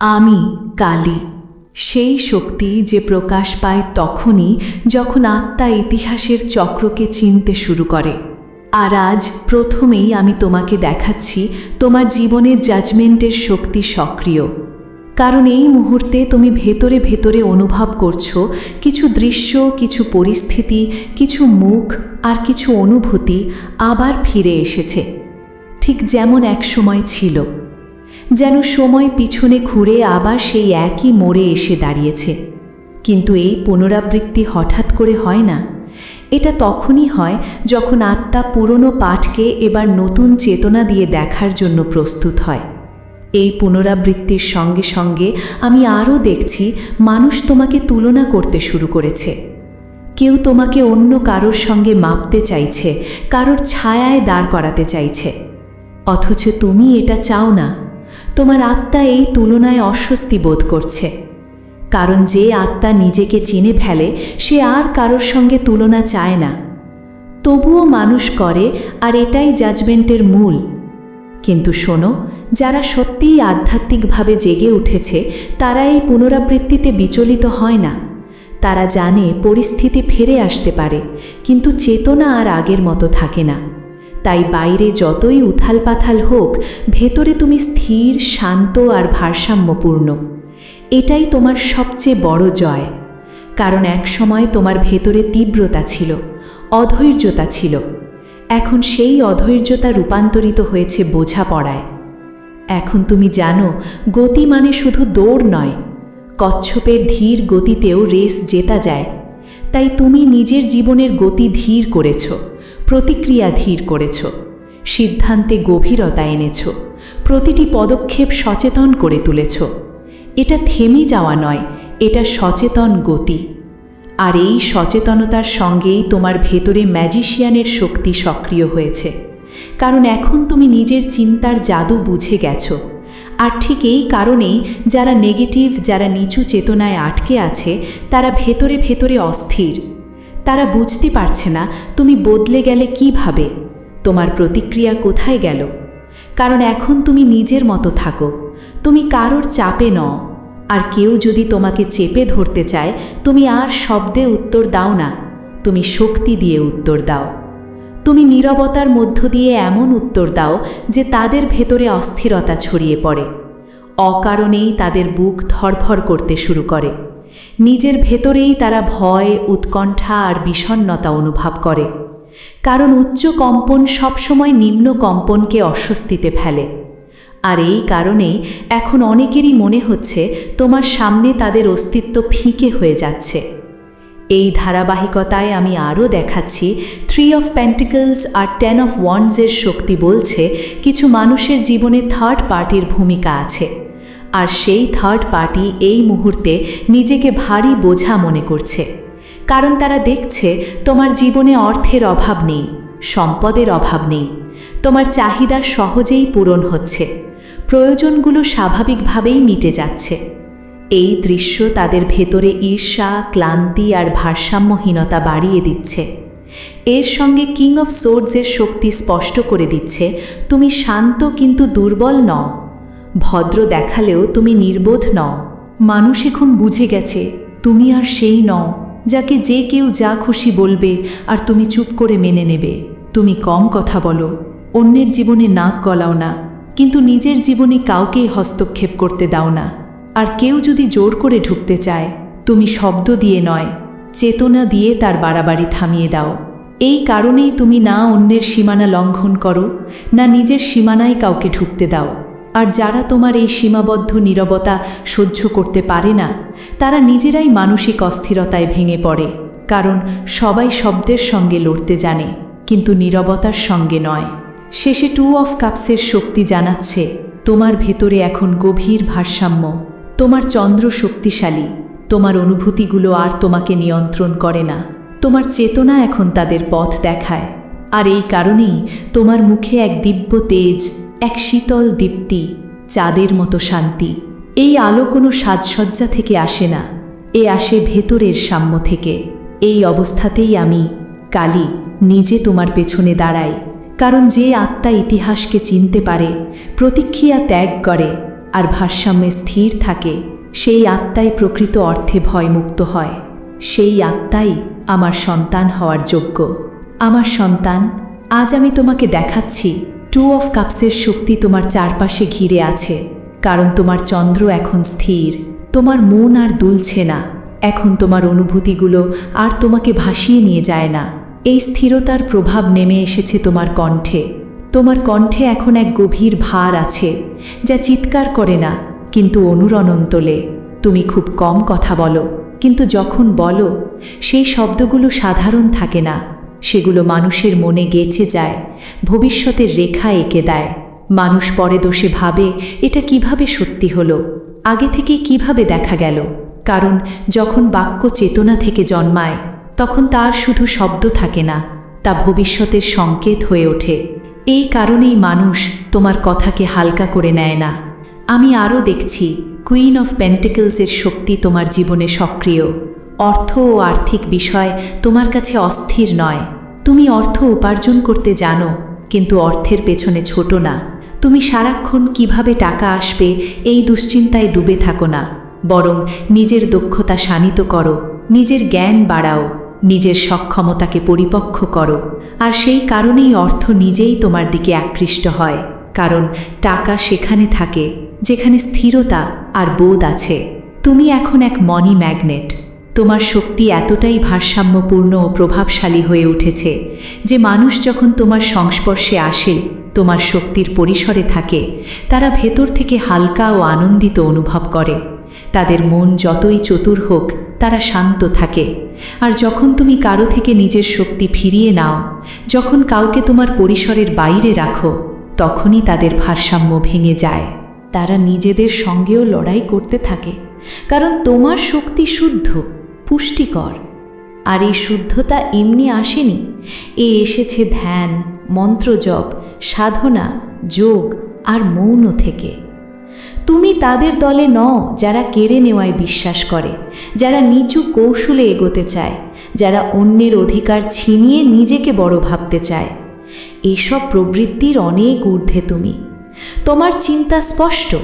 আমি, কালী। সেই শক্তি যে প্রকাশ পায় তখনই যখন আত্মা ইতিহাসের চক্রকে চিনতে শুরু করে। আর আজ প্রথমেই আমি তোমাকে দেখাচ্ছি তোমার জীবনের জাজমেন্টের শক্তি সক্রিয়। কারণ এই মুহূর্তে তুমি ভেতরে ভেতরে অনুভব করছ কিছু দৃশ্য, কিছু পরিস্থিতি, কিছু মুখ আর কিছু অনুভূতি আবার ফিরে এসেছে। ঠিক যেমন এক সময় ছিল। যেন সময় পিছনে ঘুরে আবার সেই একই মোড়ে এসে দাঁড়িয়েছে। কিন্তু এই পুনরাবৃত্তি হঠাৎ করে হয় না। এটা তখনই হয় যখন আত্মা পুরনো পাঠকে এবার নতুন চেতনা দিয়ে দেখার জন্য প্রস্তুত হয়। এই পুনরাবৃত্তির সঙ্গে সঙ্গে আমি আরও দেখছি মানুষ তোমাকে তুলনা করতে শুরু করেছে। কেউ তোমাকে অন্য কারোর সঙ্গে মাপতে চাইছে, কারোর ছায়ায় দাঁড় করাতে চাইছে। অথচ তুমি এটা চাও না। তোমার আত্মা এই তুলনায় অস্বস্তি বোধ করছে। কারণ যে আত্মা নিজেকে চিনে ফেলে, সে আর কারোর সঙ্গে তুলনা চায় না। তবুও মানুষ করে, আর এটাই জাজমেন্টের মূল। কিন্তু শোনো, যারা সত্যিই আধ্যাত্মিকভাবে জেগে উঠেছে, তারা এই পুনরাবৃত্তিতে বিচলিত হয় না। তারা জানে পরিস্থিতি ফিরে আসতে পারে, কিন্তু চেতনা আর আগের মতো থাকে না। তাই বাইরে যতই উথাল পাথাল হোক, ভেতরে তুমি স্থির, শান্ত আর ভারসাম্যপূর্ণ। এটাই তোমার সবচেয়ে বড় জয়। কারণ এক সময় তোমার ভেতরে তীব্রতা ছিল, অধৈর্যতা ছিল। এখন সেই অধৈর্যতা রূপান্তরিত হয়েছে বোঝাপড়ায়। এখন তুমি জানো, গতি মানে শুধু দৌড় নয়। কচ্ছপের ধীর গতিতেও রেস জেতা যায়। তাই তুমি নিজের জীবনের গতি ধীর করেছ। প্রতিক্রিয়া ধীর করেছ, সিদ্ধান্তে গভীরতা এনেছ, প্রতিটি পদক্ষেপ সচেতন করে তুলেছ। এটা থেমে যাওয়া নয়, এটা সচেতন গতি। আর এই সচেতনতার সঙ্গেই তোমার ভেতরে ম্যাজিশিয়ানের শক্তি সক্রিয় হয়েছে। কারণ এখন তুমি নিজের চিন্তার জাদু বুঝে গেছো। আর ঠিক এই কারণেই যারা নেগেটিভ, যারা নিচু চেতনায় আটকে আছে, তারা ভেতরে ভেতরে অস্থির। তারা বুঝতে পারছে না, তুমি বদলে গেলে কীভাবে তোমার প্রতিক্রিয়া কোথায় গেল? কারণ এখন তুমি নিজের মতো থাকো। তুমি কারোর চাপে নও। আর কেউ যদি তোমাকে চেপে ধরতে চায়, তুমি আর শব্দে উত্তর দাও না। তুমি শক্তি দিয়ে উত্তর দাও। তুমি নীরবতার মধ্য দিয়ে এমন উত্তর দাও যে তাদের ভেতরে অস্থিরতা ছড়িয়ে পড়ে। অকারণেই তাদের বুক ধরফর করতে শুরু করে। নিজের ভেতরেই তারা ভয়, উৎকণ্ঠা আর বিষণ্নতা অনুভব করে। কারণ উচ্চ কম্পন সবসময় নিম্ন কম্পনকে অস্বস্তিতে ফেলে। আর এই কারণেই এখন অনেকেরই মনে হচ্ছে তোমার সামনে তাদের অস্তিত্ব ফিকে হয়ে যাচ্ছে। এই ধারাবাহিকতায় আমি আরও দেখাচ্ছি থ্রি অফ প্যান্টিকলস আর টেন অফ ওয়ান্ডসের শক্তি বলছে কিছু মানুষের জীবনে থার্ড পার্টির ভূমিকা আছে। আর সেই থার্ড পার্টি এই মুহূর্তে নিজেকে ভারী বোঝা মনে করছে। কারণ তারা দেখছে, তোমার জীবনে অর্থের অভাব নেই, সম্পদের অভাব নেই, তোমার চাহিদা সহজেই পূরণ হচ্ছে, প্রয়োজনগুলো স্বাভাবিকভাবেই মিটে যাচ্ছে। এই দৃশ্য তাদের ভেতরে ঈর্ষা, ক্লান্তি আর ভারসাম্যহীনতা বাড়িয়ে দিচ্ছে। এর সঙ্গে কিং অফ সোর্ডসের শক্তি স্পষ্ট করে দিচ্ছে, তুমি শান্ত কিন্তু দুর্বল নও। ভদ্র দেখালেও তুমি নির্বোধ নও। মানুষ এখন বুঝে গেছে, তুমি আর সেই নও, যাকে যে কেউ যা খুশি বলবে আর তুমি চুপ করে মেনে নেবে। তুমি কম কথা বলো, অন্যের জীবনে নাক গলাও না, কিন্তু নিজের জীবনে কাউকেই হস্তক্ষেপ করতে দাও না। আর কেউ যদি জোর করে ঢুকতে চায়, তুমি শব্দ দিয়ে নয়, চেতনা দিয়ে তার বাড়াবাড়ি থামিয়ে দাও। এই কারণেই তুমি না অন্যের সীমানা লঙ্ঘন করো, না নিজের সীমানায় কাউকে ঢুকতে দাও। আর যারা তোমার এই সীমাবদ্ধ নীরবতা সহ্য করতে পারে না, তারা নিজেরাই মানসিক অস্থিরতায় ভেঙে পড়ে, কারণ সবাই শব্দের সঙ্গে লড়তে জানে, কিন্তু নীরবতার সঙ্গে নয়। শেষে টু অফ কাপসের শক্তি জানাচ্ছে, তোমার ভেতরে এখন গভীর ভারসাম্য, তোমার চন্দ্র শক্তিশালী, তোমার অনুভূতিগুলো আর তোমাকে নিয়ন্ত্রণ করে না, তোমার চেতনা এখন তাদের পথ দেখায়, আর এই কারণেই তোমার মুখে এক দিব্য তেজ এক শীতল দীপ্তি, চাঁদের মতো শান্তি। এই আলো কোনো সাজসজ্জা থেকে আসে না। এ আসে ভেতরের সাম্য থেকে। এই অবস্থাতেই আমি, কালী, নিজে তোমার পেছনে দাঁড়াই। কারণ যে আত্মা ইতিহাসকে চিনতে পারে, প্রতিক্রিয়া ত্যাগ করে আর ভারসাম্যে স্থির থাকে, সেই আত্মাই প্রকৃত অর্থে ভয়মুক্ত হয়। সেই আত্মাই আমার সন্তান হওয়ার যোগ্য। আমার সন্তান, আজ আমি তোমাকে দেখাচ্ছি। টু অফ কাপসের শক্তি তোমার চারপাশে ঘিরে আছে, কারণ তোমার চন্দ্র এখন স্থির। তোমার মন আর দুলছে না। এখন তোমার অনুভূতিগুলো আর তোমাকে ভাসিয়ে নিয়ে যায় না। এই স্থিরতার প্রভাব নেমে এসেছে তোমার কণ্ঠে। তোমার কণ্ঠে এখন এক গভীর ভার আছে, যা চিৎকার করে না, কিন্তু অনুরণন তোলে তুমি খুব কম কথা বলো, কিন্তু যখন বলো, সেই শব্দগুলো সাধারণ থাকে না। সেগুলো মানুষের মনে গেছে যায়, ভবিষ্যতের রেখা এঁকে দেয়। মানুষ পরে দোষে ভাবে, এটা কীভাবে সত্যি হলো? আগে থেকে কীভাবে দেখা গেল? কারণ যখন বাক্য চেতনা থেকে জন্মায়, তখন তার শুধু শব্দ থাকে না, তা ভবিষ্যতের সংকেত হয়ে ওঠে। এই কারণেই মানুষ তোমার কথাকে হালকা করে নেয় না। আমি আরও দেখছি কুইন অফ পেন্টিকলসের শক্তি তোমার জীবনে সক্রিয়। অর্থ ও আর্থিক বিষয় তোমার কাছে অস্থির নয়। তুমি অর্থ উপার্জন করতে জানো, কিন্তু অর্থের পেছনে ছোট না। তুমি সারাক্ষণ কীভাবে টাকা আসবে এই দুশ্চিন্তায় ডুবে থাকো না। বরং নিজের দক্ষতা শানিত করো, নিজের জ্ঞান বাড়াও, নিজের সক্ষমতাকে পরিপক্ষ করো। আর সেই কারণেই অর্থ নিজেই তোমার দিকে আকৃষ্ট হয়। কারণ টাকা সেখানে থাকে, যেখানে স্থিরতা আর বোধ আছে। তুমি এখন এক মনি ম্যাগনেট তোমার শক্তি এতটাই ভারসাম্যপূর্ণ ও প্রভাবশালী হয়ে উঠেছে যে মানুষ যখন তোমার সংস্পর্শে আসে, তোমার শক্তির পরিসরে থাকে, তারা ভেতর থেকে হালকা ও আনন্দিত অনুভব করে। তাদের মন যতই চতুর হোক, তারা শান্ত থাকে। আর যখন তুমি কারও থেকে নিজের শক্তি ফিরিয়ে নাও, যখন কাউকে তোমার পরিসরের বাইরে রাখো, তখনই তাদের ভারসাম্য ভেঙে যায়। তারা নিজেদের সঙ্গেও লড়াই করতে থাকে, কারণ তোমার শক্তি শুদ্ধ। পুষ্টিকর। আর এই শুদ্ধতা এমনি আসেনি। এ এসেছে ধ্যান, মন্ত্রজপ, সাধনা, যোগ আর মৌন থেকে। তুমি তাদের দলে নও যারা কেড়ে নেওয়ায় বিশ্বাস করে, যারা নিচু কৌশলে এগোতে চায়, যারা অন্যের অধিকার ছিনিয়ে নিজেকে বড় ভাবতে চায়। এইসব প্রবৃত্তির অনেক ঊর্ধ্বে তুমি। তোমার চিন্তা স্পষ্ট।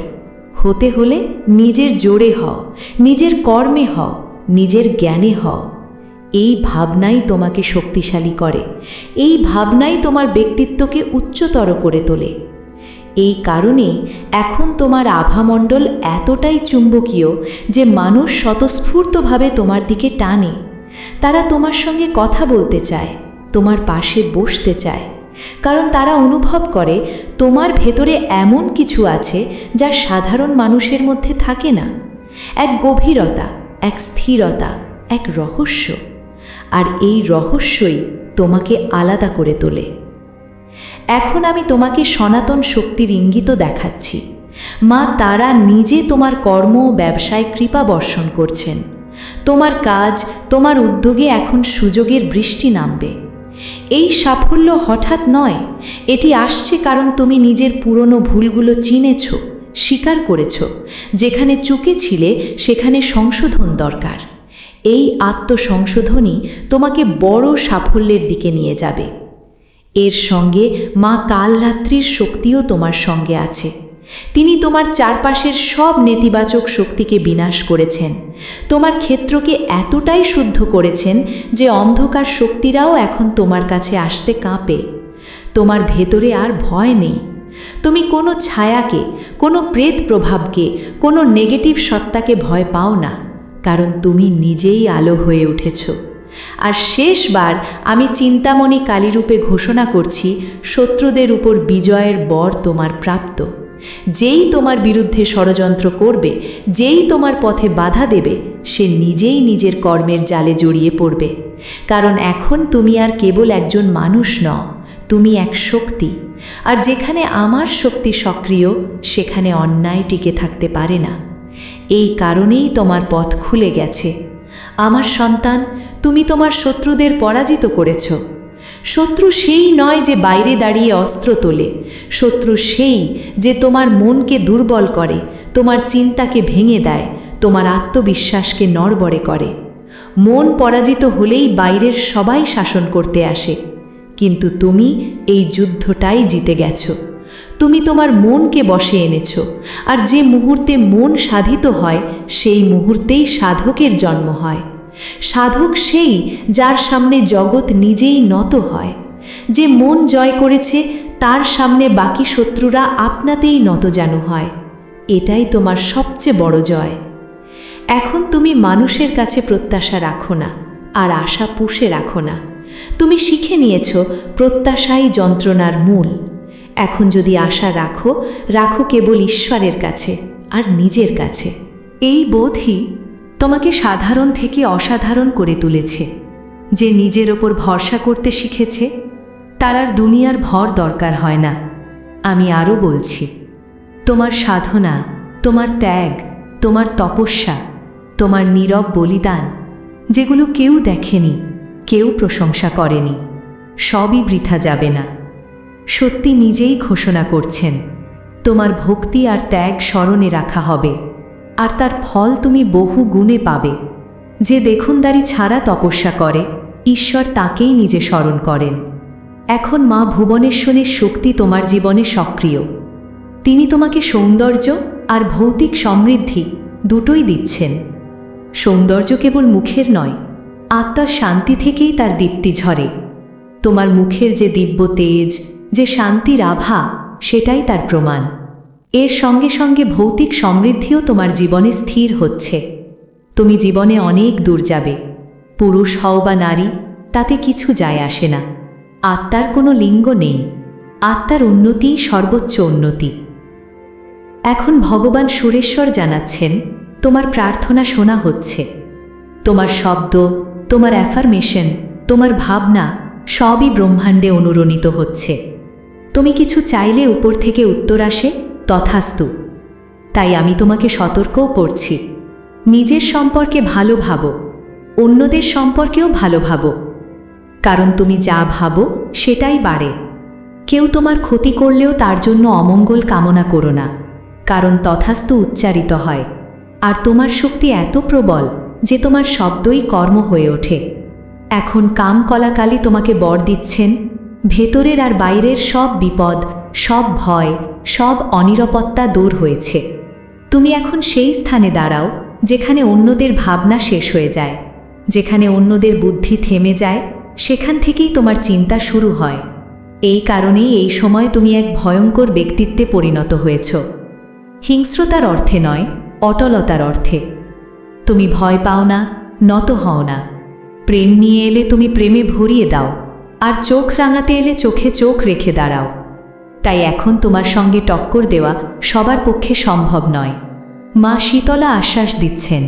হতে হলে নিজের জোরে হও, নিজের কর্মে হও নিজের জ্ঞানে হও এই ভাবনাই তোমাকে শক্তিশালী করে। এই ভাবনাই তোমার ব্যক্তিত্বকে উচ্চতর করে তোলে। এই কারণে এখন তোমার আভামণ্ডল এতটাই চুম্বকীয় যে মানুষ স্বতঃস্ফূর্তভাবে তোমার দিকে টানে। তারা তোমার সঙ্গে কথা বলতে চায়, তোমার পাশে বসতে চায়। কারণ তারা অনুভব করে, তোমার ভেতরে এমন কিছু আছে যা সাধারণ মানুষের মধ্যে থাকে না। এক গভীরতা এক স্থিরতা, এক রহস্য। আর এই রহস্যই তোমাকে আলাদা করে তোলে। এখন আমি তোমাকে সনাতন শক্তির ইঙ্গিত দেখাচ্ছি। মা তারা নিজে তোমার কর্ম ও ব্যবসায় কৃপা বর্ষণ করছেন। তোমার কাজ, তোমার উদ্যোগে এখন সুযোগের বৃষ্টি নামবে। এই সাফল্য হঠাৎ নয়, এটি আসছে কারণ তুমি নিজের পুরনো ভুলগুলো চিনেছ। স্বীকার করেছ। যেখানে চুকে ছিলে, সেখানে সংশোধন দরকার। এই আত্মসংশোধনই তোমাকে বড় সাফল্যের দিকে নিয়ে যাবে। এর সঙ্গে মা কালরাত্রির শক্তিও তোমার সঙ্গে আছে। তিনি তোমার চারপাশের সব নেতিবাচক শক্তিকে বিনাশ করেছেন। তোমার ক্ষেত্রকে এতটাই শুদ্ধ করেছেন যে অন্ধকার শক্তিরাও এখন তোমার কাছে আসতে কাঁপে। তোমার ভেতরে আর ভয় নেই। তুমি কোনো ছায়াকে, কোনো প্রেত প্রভাবকে, কোনো নেগেটিভ সত্তাকে ভয় পাও না, কারণ তুমি নিজেই আলো হয়ে উঠেছ। আর শেষবার আমি চিন্তামণি কালীরূপে ঘোষণা করছি, শত্রুদের উপর বিজয়ের বর তোমার প্রাপ্ত। যেই তোমার বিরুদ্ধে ষড়যন্ত্র করবে, যেই তোমার পথে বাধা দেবে, সে নিজেই নিজের কর্মের জালে জড়িয়ে পড়বে। কারণ এখন তুমি আর কেবল একজন মানুষ ন তুমি এক শক্তি। আর যেখানে আমার শক্তি সক্রিয়, সেখানে অন্যায় টিকে থাকতে পারে না। এই কারণেই তোমার পথ খুলে গেছে। আমার সন্তান, তুমি তোমার শত্রুদের পরাজিত করেছ। শত্রু সেই নয় যে বাইরে দাঁড়িয়ে অস্ত্র তোলে। শত্রু সেই যে তোমার মনকে দুর্বল করে, তোমার চিন্তাকে ভেঙে দেয়, তোমার আত্মবিশ্বাসকে নড়বড়ে করে। মন পরাজিত হলেই বাইরের সবাই শাসন করতে আসে। কিন্তু তুমি এই যুদ্ধটাই জিতে গেছ। তুমি তোমার মনকে বসে এনেছ, আর যে মুহূর্তে মন সাধিত হয়, সেই মুহূর্তেই সাধকের জন্ম হয়। সাধক সেই যার সামনে জগৎ নিজেই নত হয়। যে মন জয় করেছে, তার সামনে বাকি শত্রুরা আপনাতেই নতজানু হয়। এটাই তোমার সবচেয়ে বড় জয়। এখন তুমি মানুষের কাছে প্রত্যাশা রাখো না, আর আশা পুষে রাখো না। তুমি শিখে নিয়েছ প্রত্যাশাই যন্ত্রণার মূল। এখন যদি আশা রাখো রাখো কেবল ঈশ্বরের কাছে আর নিজের কাছে। এই বোধই তোমাকে সাধারণ থেকে অসাধারণ করে তুলেছে। যে নিজের ওপর ভরসা করতে শিখেছে, তার আর দুনিয়ার ভর দরকার হয় না। আমি আরও বলছি, তোমার সাধনা, তোমার ত্যাগ, তোমার তপস্যা, তোমার নীরব বলিদান, যেগুলো কেউ দেখেনি কেউ প্রশংসা করেনি। সবই বৃথা যাবে না। সত্যি নিজেই ঘোষণা করছেন, তোমার ভক্তি আর ত্যাগ স্মরণে রাখা হবে, আর তার ফল তুমি বহু গুণে পাবে। যে দেখুনদারি ছাড়া তপস্যা করে, ঈশ্বর তাকেই নিজে স্মরণ করেন। এখন মা ভুবনেশ্বরের শক্তি তোমার জীবনে সক্রিয়। তিনি তোমাকে সৌন্দর্য আর ভৌতিক সমৃদ্ধি দুটোই দিচ্ছেন। সৌন্দর্য কেবল মুখের নয় আত্মার শান্তি থেকেই তার দীপ্তি ঝরে। তোমার মুখের যে দিব্য তেজ, যে শান্তির আভা, সেটাই তার প্রমাণ। এর সঙ্গে সঙ্গে ভৌতিক সমৃদ্ধিও তোমার জীবনে স্থির হচ্ছে। তুমি জীবনে অনেক দূর যাবে। পুরুষ হও বা নারী, তাতে কিছু যায় আসে না। আত্মার কোনো লিঙ্গ নেই। আত্মার উন্নতিই সর্বোচ্চ উন্নতি। এখন ভগবান সুরেশ্বর জানাচ্ছেন, তোমার প্রার্থনা শোনা হচ্ছে। তোমার শব্দ তোমার অ্যাফার্মেশন তোমার ভাবনা সবই ব্রহ্মাণ্ডে অনুরণিত হচ্ছে। তুমি কিছু চাইলে উপর থেকে উত্তর আসে তথাস্তু। তাই আমি তোমাকে সতর্কও করছি। নিজের সম্পর্কে ভালো ভাবো, অন্যদের সম্পর্কেও ভালো ভাবো। কারণ তুমি যা ভাবো সেটাই বাড়ে। কেউ তোমার ক্ষতি করলেও তার জন্য অমঙ্গল কামনা করো না, কারণ তথাস্তু উচ্চারিত হয়। আর তোমার শক্তি এত প্রবল যে তোমার শব্দই কর্ম হয়ে ওঠে। এখন কাম কলাকালী তোমাকে বর দিচ্ছেন। ভেতরের আর বাইরের সব বিপদ, সব ভয়, সব অনিরাপত্তা দূর হয়েছে। তুমি এখন সেই স্থানে দাঁড়াও, যেখানে অন্যদের ভাবনা শেষ হয়ে যায়। যেখানে অন্যদের বুদ্ধি থেমে যায়, সেখান থেকেই তোমার চিন্তা শুরু হয়। এই কারণেই এই সময় তুমি এক ভয়ঙ্কর ব্যক্তিত্বে পরিণত হয়েছ। হিংস্রতার অর্থে নয়, অটলতার অর্থে। তুমি ভয় পাও না, নত হও না। প্রেম নিয়ে এলে তুমি প্রেমে ভরিয়ে দাও, আর চোখ রাঙাতে এলে চোখে চোখ রেখে দাঁড়াও। তাই এখন তোমার সঙ্গে টক্কর দেওয়া সবার পক্ষে সম্ভব নয়। মা শীতলা আশ্বাস দিচ্ছেন,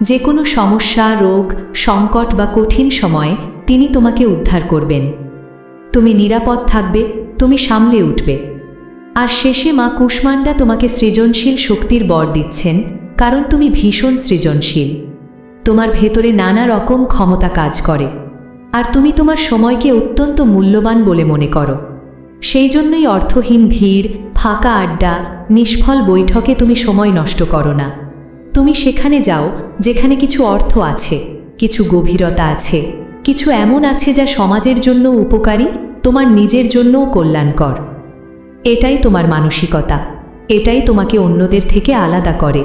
যে কোনো সমস্যা, রোগ, সংকট বা কঠিন সময়ে তিনি তোমাকে উদ্ধার করবেন। তুমি নিরাপদ থাকবে, তুমি সামলে উঠবে। আর শেষে মা কুষ্মান্ডা তোমাকে সৃজনশীল শক্তির বর দিচ্ছেন কারণ তুমি ভীষণ সৃজনশীল। তোমার ভেতরে নানা রকম ক্ষমতা কাজ করে। আর তুমি তোমার সময়কে অত্যন্ত মূল্যবান বলে মনে করো। সেই জন্যই অর্থহীন ভিড়, ফাঁকা আড্ডা, নিষ্ফল বৈঠকে তুমি সময় নষ্ট করো না। তুমি সেখানে যাও যেখানে কিছু অর্থ আছে, কিছু গভীরতা আছে, কিছু এমন আছে যা সমাজের জন্য উপকারী, তোমার নিজের জন্যও কল্যাণকর। এটাই তোমার মানসিকতা, এটাই তোমাকে অন্যদের থেকে আলাদা করে।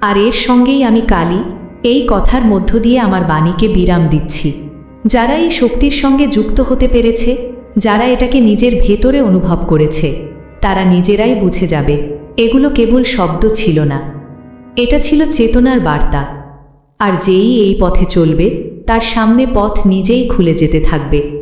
আর এর সঙ্গেই আমি কালী, এই কথার মধ্য দিয়ে আমার বাণীকে বিরাম দিচ্ছি। যারা এই শক্তির সঙ্গে যুক্ত হতে পেরেছে, যারা এটাকে নিজের ভেতরে অনুভব করেছে, তারা নিজেরাই বুঝে যাবে, এগুলো কেবল শব্দ ছিল না। এটা ছিল চেতনার বার্তা। আর যেই এই পথে চলবে, তার সামনে পথ নিজেই খুলে যেতে থাকবে।